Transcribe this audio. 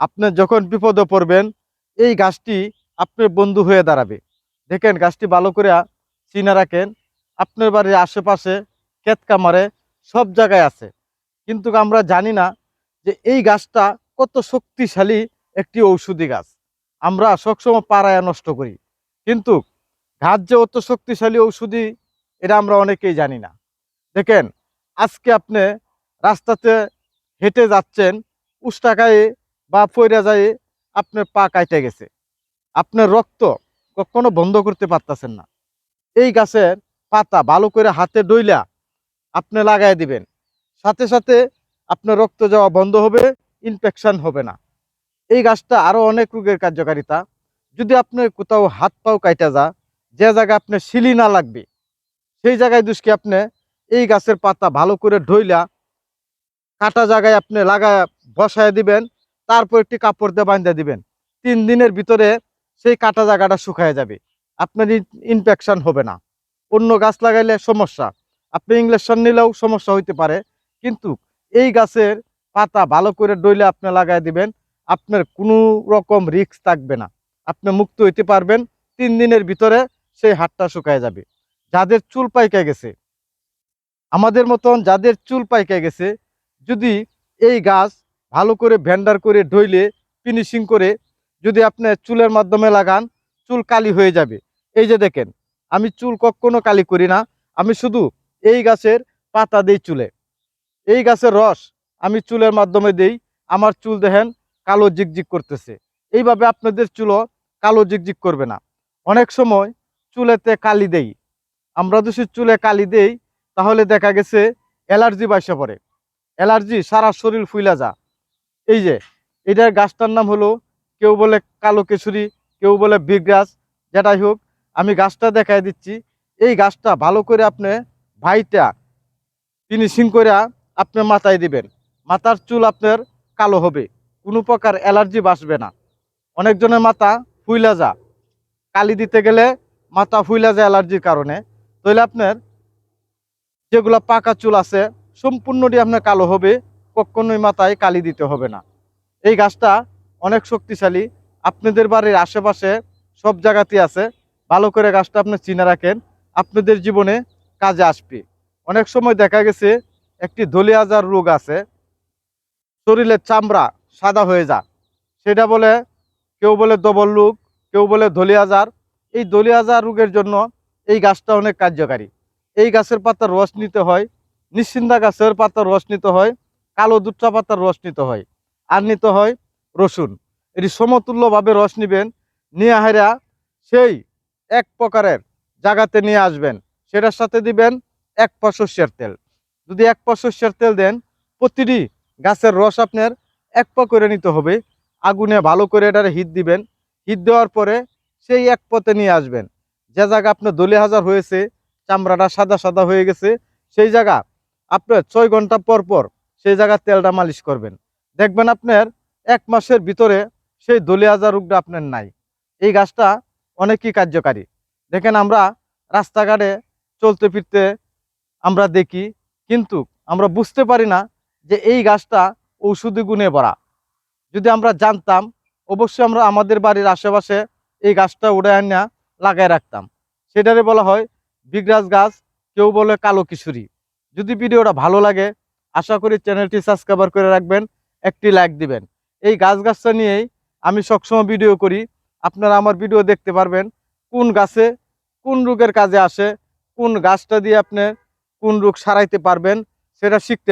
আপনি যখন বিপদে পড়বেন, এই গাছটি আপনার বন্ধু হয়ে দাঁড়াবে। দেখেন, গাছটি ভালো করে চিনা রাখেন। আপনার বাড়ির আশেপাশে ক্ষেত কামারে সব জায়গায় আছে। কিন্তু আমরা জানি না যে এই গাছটা কত শক্তিশালী একটি ঔষধি গাছ। আমরা সবসময় পাড়ায় নষ্ট করি। কিন্তু গাছ যে অত শক্তিশালী ঔষধি, এটা আমরা অনেকেই জানি না। দেখেন, আজকে আপনি রাস্তাতে হেঁটে যাচ্ছেন উষ্টাকায়ে বা পয়রা যায়, আপনার পা কাইটে গেছে। আপনার রক্ত কখনো বন্ধ করতে পারতেছেন না। এই গাছের পাতা ভালো করে হাতে ডইলা আপনি লাগাই দিবেন। সাথে সাথে আপনার রক্ত যাওয়া বন্ধ হবে ইনফেকশন হবে না। এই গাছটা আরও অনেক রোগের কার্যকারিতা। যদি আপনার কোথাও হাত পাও কাইটা যা, যে জায়গায় আপনার শিলি না লাগবে, সেই জায়গায় দুষ্কে আপনি এই গাছের পাতা ভালো করে ঢইলা কাটা জায়গায় আপনি লাগায় বসায় দিবেন। তারপর একটি কাপড় দিয়ে বাঁধা দিবেন। তিন দিনের ভিতরে সেই কাটা জায়গাটা শুকায় যাবে। আপনার ইনফেকশন হবে না। অন্য গাছ লাগাইলে সমস্যা। আপনি ইংলিশন নিলেও সমস্যা হইতে পারে। কিন্তু এই গাছের পাতা ভালো করে ডইলে আপনি লাগাই দিবেন। আপনার কোনো রকম রিস্ক থাকবে না। আপনি মুক্ত হইতে পারবেন। তিন দিনের ভিতরে সেই হাতটা শুকায় যাবে। যাদের চুল পাইকে গেছে। আমাদের মতন যাদের চুল পাইকে গেছে, যদি এই গাছ ভালো করে ভেন্ডার করে ধইলে ফিনিশিং করে যদি আপনি চুলের মাধ্যমে লাগান, চুল কালি হয়ে যাবে। এই যে দেখেন, আমি চুল কখনো কালি করি না। আমি শুধু এই গাছের পাতা দেই চুলে। এই গাছের রস আমি চুলের মাধ্যমে দেই। আমার চুল দেখেন কালো জিকজিক করতেছে। এইভাবে আপনাদের চুলও কালো জিকজিক করবে না। অনেক সময় চুলেতে কালি দেই। আমরা যদি চুলে কালি দেই, তাহলে দেখা গেছে অ্যালার্জি বাসা পড়ে। অ্যালার্জি সারা শরীর ফুইলা যা এই যে, এটার গাছটার নাম হলো, কেউ বলে কালো কেশুরি, কেউ বলে বিগ্রাস যেটাই হোক, আমি গাছটা দেখাই দিচ্ছি। এই গাছটা ভালো করে আপনি ভাইটা ফিনিশিং করে আপনি মাথায় দিবেন। মাথার চুল আপনার কালো হবে, কোনো প্রকার অ্যালার্জি বাসবে না। অনেকজনের মাথা ফুইলা যা কালি দিতে গেলে মাথা ফুইলা যায় অ্যালার্জির কারণে। তাহলে আপনার যেগুলো পাকা চুল আছে, সম্পূর্ণটি আপনার কালো হবে। কখনোই মাথায় কালি দিতে হবে না। এই গাছটা অনেক শক্তিশালী। আপনাদের বাড়ির আশেপাশে সব জায়গাতেই আছে। ভালো করে গাছটা আপনি চিনে রাখেন। আপনাদের জীবনে কাজে আসবে। অনেক সময় দেখা গেছে, একটি দলিয়াজার রোগ আছে। শরীরের চামড়া সাদা হয়ে যা সেটা বলে কেউ বলে ডবল রোগ, কেউ বলে দলিয়াজার এই দলিয়াজার রোগের জন্য এই গাছটা অনেক কার্যকারী। এই গাছের পাতার রস নিতে হয়। নিশ্চিন্দা গাছের পাতার রস নিতে হয়। কালো দুধটা পাতার রস নিতে হয়। আর নিতে হয় রসুন। এটি সমতুল্যভাবে রস নিবেন, নিয়ে হাইরা সেই এক প্রকারের জায়গাতে নিয়ে আসবেন। সেটার সাথে দিবেন এক পা সর্ষের তেল। যদি এক পা সর্ষের তেল দেন, প্রতিটি গাছের রস আপনার এক পা করে নিতে হবে। আগুনে ভালো করে এটার হিট দিবেন। হিট দেওয়ার পরে সেই এক পথে নিয়ে আসবেন। যে জায়গা আপনার দলি হাজার হয়েছে, চামড়াটা সাদা সাদা হয়ে গেছে, সেই জায়গা আপনার ছয় ঘণ্টা পর পর সেই জায়গার তেলটা মালিশ করবেন। দেখবেন আপনার এক মাসের ভিতরে সেই দলি হাজার রোগটা আপনার নাই। এই গাছটা অনেকই কার্যকারী। দেখেন আমরা রাস্তাঘাটে চলতে ফিরতে আমরা দেখি, কিন্তু আমরা বুঝতে পারি না যে এই গাছটা ঔষধি গুণে ভরা। যদি আমরা জানতাম, অবশ্যই আমরা আমাদের বাড়ির আশেপাশে এই গাছটা উড়ে আনিয়া লাগাই রাখতাম। সেটারে বলা হয় বিগ্রাস গাছ, কেউ বলে কালো কিশোরী। যদি ভিডিওটা ভালো লাগে আশা করি চ্যানেলটি সাবস্ক্রাইবার করে রাখবেন, একটি লাইক দিবেন। এই গাছ গাছটা নিয়েই আমি সবসময় ভিডিও করি। আপনারা আমার ভিডিও দেখতে পারবেন, কোন গাছে কোন রোগের কাজে আসে, কোন গাছটা দিয়ে আপনি কোন রোগ সারাইতে পারবেন, সেটা শিখতে